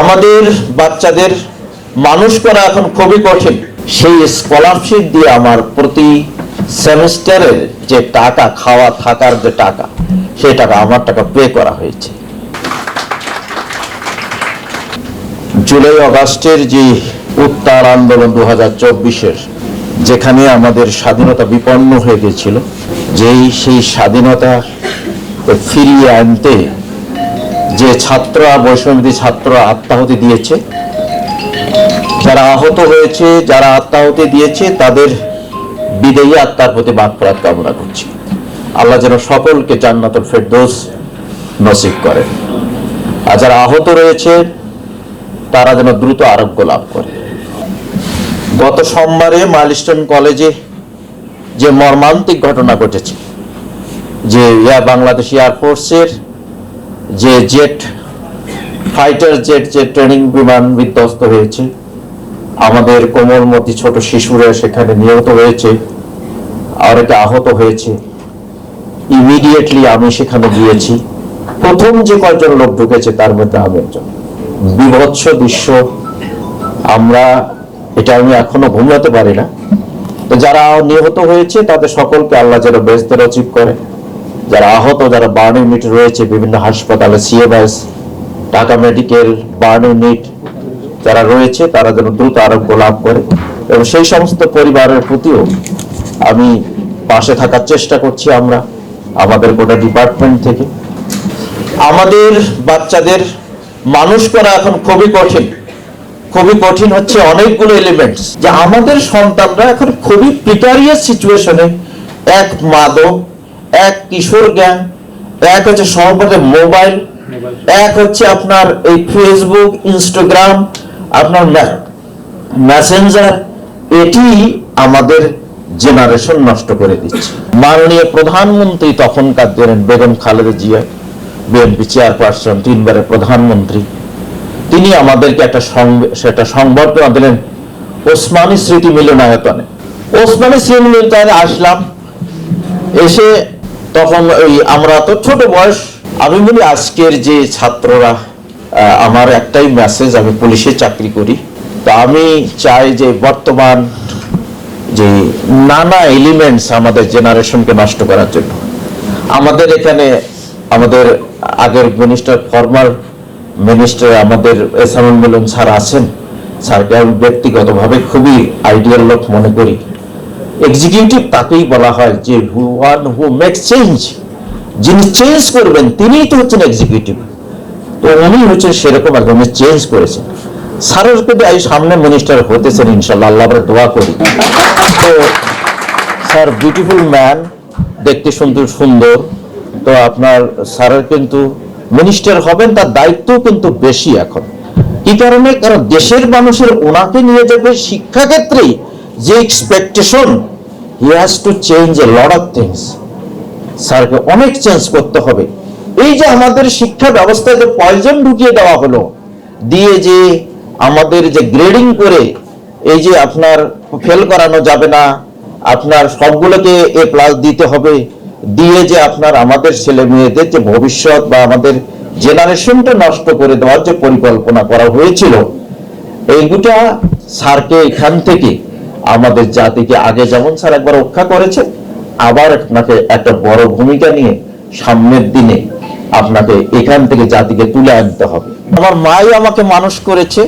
আমাদের বাচ্চাদের মানুষ করা এখন খুবই কঠিন। সেই স্কলারশিপ দিয়ে আমার প্রতি সেমিস্টারের যে টাকা, খাওয়া থাকার যে টাকা, সেই টাকা আমার টাকা পে করা হয়েছে। জুলাই অগাস্টের যে উত্তাল আন্দোলন দু হাজার যেখানে আমাদের স্বাধীনতা বিপন্ন হয়ে গেছিল, যেই সেই স্বাধীনতা ফিরিয়ে আনতে যে ছাত্ররা বৈষম্যবিধি ছাত্ররা আত্মাহতি দিয়েছে, যারা আহত হয়েছে, যারা আত্মাহতি দিয়েছে, তাদের বিদেয়ী আত্মার প্রতি মাগফিরাত কামনা করছি। আল্লাহ যেন সকলকে জান্নাতুল ফেরদৌস নসিব করেন আর যারা আহত রয়েছে, তারা যেন দ্রুত আরোগ্য লাভ করে। গত সোমবারে মাইলস্টোন কলেজে যে মর্মান্তিক ঘটনা ঘটেছে, যে এয়ার বাংলাদেশ এয়ারফোর্সের যে জেট ফাইটার জেট যে ট্রেনিং বিমান বিধ্বস্ত হয়েছে। আমাদের কোমলমতি ছোট শিশুরা সেখানে নিহত হয়েছে অনেকে আহত হয়েছে। ইমিডিয়েটলি আমি সেখানে গিয়েছি। প্রথম যে কয়েকজন লোক ঢুকেছে, তার মধ্যে আমি একজন। বিভৎস দৃশ্য। আমরা, এটা আমি এখনও ঘুমাতে পারি না। তো যারা নিহত হয়েছে, তাদের সকলকে আল্লাহ যেন বেস্ত রচিব করে। যারা আহত, যারা বার্ন ইউনিট রয়েছে, বিভিন্ন হাসপাতালে CMS Dhaka medical burn unit যারা রয়েছে, তারা যেন দ্রুত আরোগ্য লাভ করে। এবং সেই সমস্ত পরিবারের প্রতিও আমি পাশে থাকার চেষ্টা করছি আমরা, আমাদের গোটা ডিপার্টমেন্ট থেকে। আমাদের বাচ্চাদের মানুষ করা এখন খুবই কঠিন। খুবই কঠিন হচ্ছে অনেকগুলো এলিমেন্টস যে আমাদের সন্তানরা এখন খুবই প্রিকারিয়াস সিচুয়েশনে এক মাদক এক কিশোর জ্ঞান এক হচ্ছে সহপাঠে মোবাইল এক হচ্ছে আপনার এই ফেসবুক ইনস্টাগ্রাম আপনার মেসেঞ্জার এটি আমাদের জেনারেশন নষ্ট করে দিচ্ছে। মাননীয় প্রধানমন্ত্রী তখনকার দিনের বেগম খালেদা জিয়া বিএনপি চেয়ারপারসন তিনবারের প্রধানমন্ত্রী তিনি আমাদেরকে একটা সেটা সংবর্ধনা দিলেন ওসমানী স্মৃতি মিলনায়তনে। ওসমানী স্মৃতি মিলনায়তনে আসলাম এসে তখন ওই আমরা তো ছোট বয়স। আমি বলি আজকের যে ছাত্ররা আমার একটাই মেসেজ আমি পুলিশে চাকরি করি। তো আমি চাই যে বর্তমান যে নানা এলিমেন্টস আমাদের জেনারেশনকে নষ্ট করার জন্য। আমাদের এখানে আমাদের আগের মিনিস্টার ফর্মার মিনিস্টার আমাদের এসামুল মিলন স্যার আছেন। স্যারকে আমি ব্যক্তিগতভাবে খুবই আইডিয়াল লোক মনে করি। এক্সিকিউটিভ তাকেই বলা হয় যে who one who make change যিনি চেঞ্জ করবেন, তিনিই তো হচ্ছেন এক্সিকিউটিভ তো উনি হচ্ছেন সেরকম একদম চেঞ্জ করেছেন। স্যারের এই সামনে মিনিস্টার হতেছেন ইনশাল্লাহ আল্লাহ আমরা দোয়া করি। তো স্যার বিউটিফুল ম্যান দেখতে সুন্দর সুন্দর। তো আপনার স্যারের কিন্তু মিনিস্টার হবেন, তার দায়িত্ব কিন্তু বেশি এখন। কি কারণে? কারণ দেশের মানুষের ওনাকে নিয়ে যাবে শিক্ষাক্ষেত্রে যে expectation he has to change a lot of things স্যারকে অনেক চেঞ্জ করতে হবে। এই যে আমাদের শিক্ষা ব্যবস্থায় যে পয়জন ঢুকিয়ে দেওয়া হলো, দিয়ে যে আমাদের যে গ্রেডিং করে, এই যে আপনার ফেল করানো যাবে না, আপনার সবগুলোকে এ প্লাস দিতে হবে, দিয়ে যে আপনার আমাদের ছেলে মেয়েদের যে ভবিষ্যৎ বা আমাদের জেনারেশনটা নষ্ট করে দেওয়ার যে পরিকল্পনা করা হয়েছিল, এইগুটা স্যারকে এখান থেকে আমাদের জাতিকে আগে যেমন স্যার একবার রক্ষা করেছে আবার আপনাকে একটা বড় ভূমিকা নিয়ে সামনের দিনে আপনাকে এখান থেকে জাতিকে তুলে আনতে হবে। আমার মাই আমাকে মানুষ করেছে,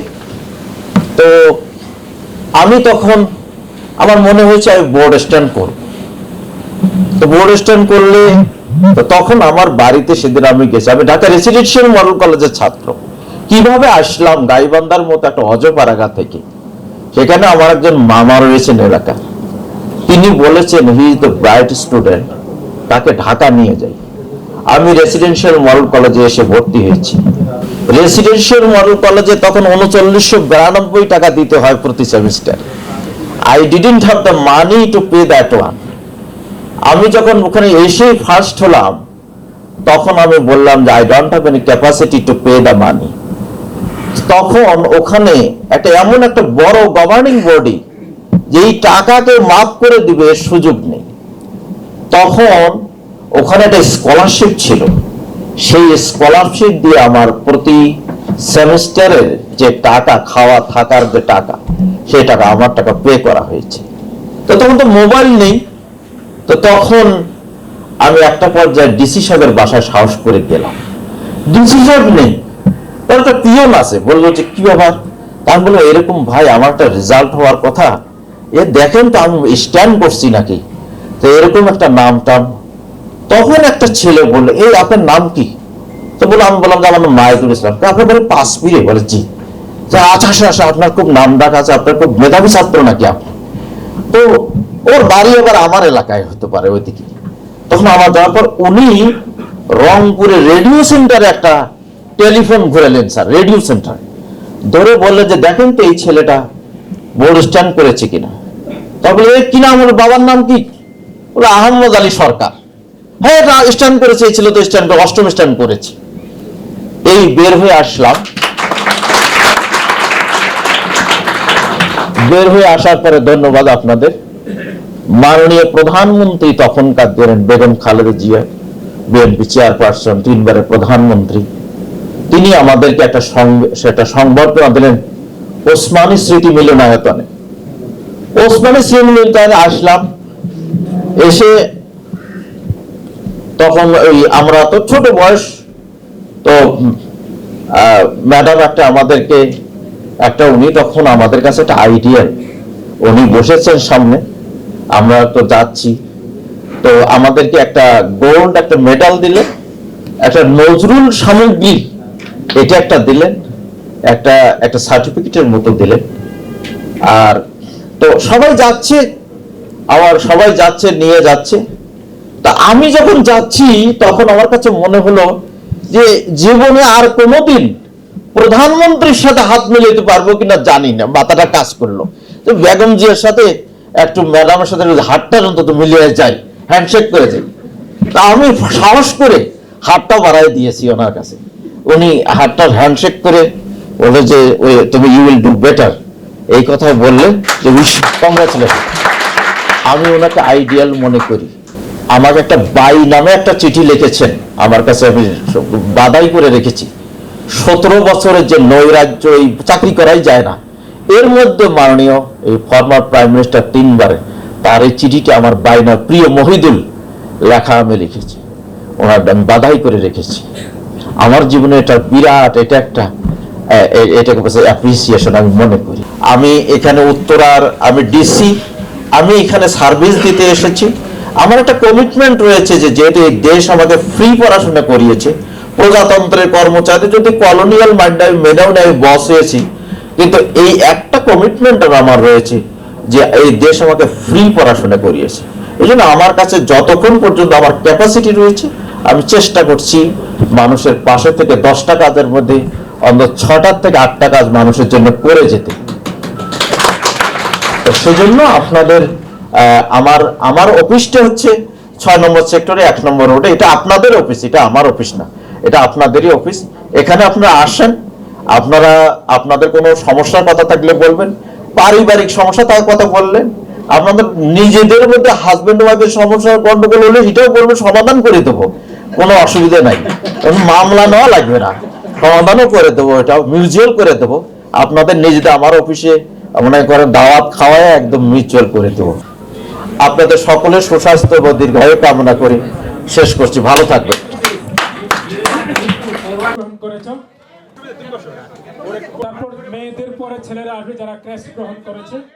তো আমি তখন আমার মনে হয়েছে আমি বোর্ড স্ট্যান্ড করব। তো বোর্ড স্ট্যান্ড করলে তখন আমার বাড়িতে সেদিন আমি গেছি। আমি ঢাকা রেসিডেন্সিয়াল মডেল কলেজের ছাত্র। কীভাবে আসলাম, গাইবান্ধার মতো একটা অজপাড়াগা থেকে? সেখানে আমার একজন মামা রয়েছেন এলাকা তিনি বলেছেন he is the bright student তাকে ঢাকা নিয়ে যাই। আমি রেসিডেন্সিয়াল মডেল কলেজে এসে ভর্তি হয়েছি। রেসিডেন্সিয়াল মডেল কলেজে তখন উনচল্লিশশো বিরানব্বই টাকা দিতে হয় প্রতি semester I didn't have the money to pay that one আমি যখন ওখানে এসে ফার্স্ট হলাম, তখন আমি বললাম যে I don't have any capacity to pay the money তখন ওখানে একটা এমন একটা বড় গভর্নিং বডি যে এই টাকাকে মাফ করে দিবে সুযোগ নেই। তখন ওখানে একটা স্কলারশিপ ছিল। সেই স্কলারশিপ দিয়ে আমার প্রতি সেমিস্টারের যে টাকা, খাওয়া থাকার যে টাকা, সেই টাকা, আমার টাকা পে করা হয়েছে। তো তখন তো মোবাইল নেই। তো তখন আমি একটা পর্যায়ে ডিসি সাহেবের বাসায় সাহস করে গেলাম। ডিসি সাহেব নেই। তার একটা পিয়ন আছে। বলল যে কি ব্যাপার? আমি বললাম এরকম ভাই, আমার একটা রেজাল্ট হওয়ার কথা। এ দেখেন তো আমি স্ট্যান্ড করছি নাকি? তো এরকম একটা নাম টাম তখন একটা ছেলে বলল, এই আপনার নাম কি? তো বলে, আমি বললাম যে আমার তো বলে পাস ফিরে বলে, জি। যে আচ্ছা আচ্ছা আচ্ছা আপনার খুব নাম ডাক আছে, আপনার খুব মেধাবী ছাত্র নাকি আপনি? তো ওর বাড়ি আবার আমার এলাকায় হতে পারে ওইদিকে। তখন আমার যাওয়ার পর উনি রংপুরে রেডিও সেন্টারে একটা টেলিফোন ঘুরালেন স্যার, রেডিও সেন্টার। ধরে বললেন যে, দেখেন তো এই ছেলেটা বোর্ড স্ট্যান্ড করেছে কিনা। তারপরে, এ, কি নাম ওর? বাবার নাম কি? বলে আহমদ আলী সরকার। হ্যাঁ স্ট্যান্ড করেছে, এই ছেলে তো স্ট্যান্ড অষ্টম স্ট্যান্ড করেছে। এই বের হয়ে আসলাম। বের হয়ে আসার পরে ধন্যবাদ আপনাদের। মাননীয় প্রধানমন্ত্রী তখনকার দিনের বেগম খালেদা জিয়া, বিএনপি চেয়ারপারসন, তিনবারের প্রধানমন্ত্রী। তিনি আমাদেরকে একটা সেটা সংবর্ধনা দিলেন ওসমানী স্মৃতি মিলনায়তনে ওসমানী স্মৃতি মিলনায়তনে আসলাম, এসে তখন ওই আমরা তো ছোট বয়স, তো ম্যাডাম একটা আমাদেরকে, একটা উনি তখন আমাদের কাছে একটা আইডিয়া উনি বসেছেন সামনে, আমরা তো যাচ্ছি। তো আমাদেরকে একটা গোল্ড একটা মেডাল দিলে একটা নজরুল সামগ্রী এটা একটা দিলেন, একটা একটা সার্টিফিকেটের মতো দিলেন। আর তো সবাই যাচ্ছে, আবার সবাই যাচ্ছে, নিয়ে যাচ্ছে। তা আমি যখন যাচ্ছি, তখন আমার কাছে মনে হলো যে জীবনে আর কোনোদিন প্রধানমন্ত্রীর সাথে হাত মিলাইতে পারব কিনা জানি না, মাথাটা কাজ করল। তো বেগম জিয়ার সাথে একটু ম্যাডামের সাথে হাতটা অন্তত মিলিয়ে যাই হ্যান্ডশেক করে যাই তা আমি সাহস করে হাতটা বাড়াই দিয়েছি ওনার কাছে। উনি হাতটা হ্যান্ডশেক করে বলে যে তুমি ইউ উইল ডু বেটার এই কথাই বললেন যে আমি ওনাকে আইডিয়াল মনে করি। আমাকে একটা বাই নামে একটা চিঠি লিখেছেন। আমার কাছে আমি বাদাই করে রেখেছি। সতেরো বছরের যে নৈরাজ্য, এই চাকরি করাই যায় না। এর মধ্যে মাননীয় এই ফর্মার প্রাইম মিনিস্টার তিনবারে তার এই চিঠিটি আমার বাইনার প্রিয় মহিদুল লেখা আমি লিখেছি। ওনার আমি বাধাই করে রেখেছি। আমার জীবনে এটা বিরাট, এটা একটা এটাকে অ্যাপ্রিসিয়েশন আমি মনে করি। আমি এখানে উত্তরার, আমি ডিসি আমি এখানে সার্ভিস দিতে এসেছি। আমার একটা কমিটমেন্ট রয়েছে যে যেহেতু এই দেশ আমাকে ফ্রি পড়াশোনা করিয়েছে, প্রজাতন্ত্রের কর্মচারী, যদি কলোনিয়াল মাইন্ড আমি মেনেও নেই আমি বস হয়েছি। কিন্তু এই একটা কমিটমেন্ট আমার রয়েছে যে এই দেশ আমাকে ফ্রি পড়াশোনা করিয়েছে। এই জন্য আমার কাছে যতক্ষণ পর্যন্ত আমার ক্যাপাসিটি রয়েছে আমি চেষ্টা করছি মানুষের পাশে থেকে দশটা কাজের মধ্যে অন্তত ছটার থেকে আটটা কাজ মানুষের জন্য করে যেতে। সেজন্য আপনাদের আমার আমার অফিসটা হচ্ছে ছয় নম্বর সেক্টরে, এক নম্বর রোডে। এটা আপনাদের অফিস, এটা আমার অফিস না। এটা আপনাদেরই অফিস। এখানে আপনারা আসেন, আপনারা, আপনাদের কোনো সমস্যার কথা থাকলে বলবেন, পারিবারিক সমস্যা তার কথা বললেন, আপনাদের নিজেদের মধ্যে হাজবেন্ড ওয়াইফের সমস্যার গন্ডগোল হলে এটাও বলবেন, সমাধান করে দেবো। কোনো অসুবিধা নাই। মামলা নেওয়া লাগবে না। সমাধানও করে দেবো, এটা মিউচুয়াল করে দেবো। আপনাদের নিজেদের আমার অফিসে মনে করেন দাওয়াত খাওয়ায় একদম মিউচুয়াল করে দেবো। আপনাদের সকলের সুস্বাস্থ্য ও দীর্ঘায়ু কামনা করে শেষ করছি। ভালো তারপর মেয়েদের পরে ছেলেরা আসবে যারা ক্রেস্ট গ্রহণ করেছে।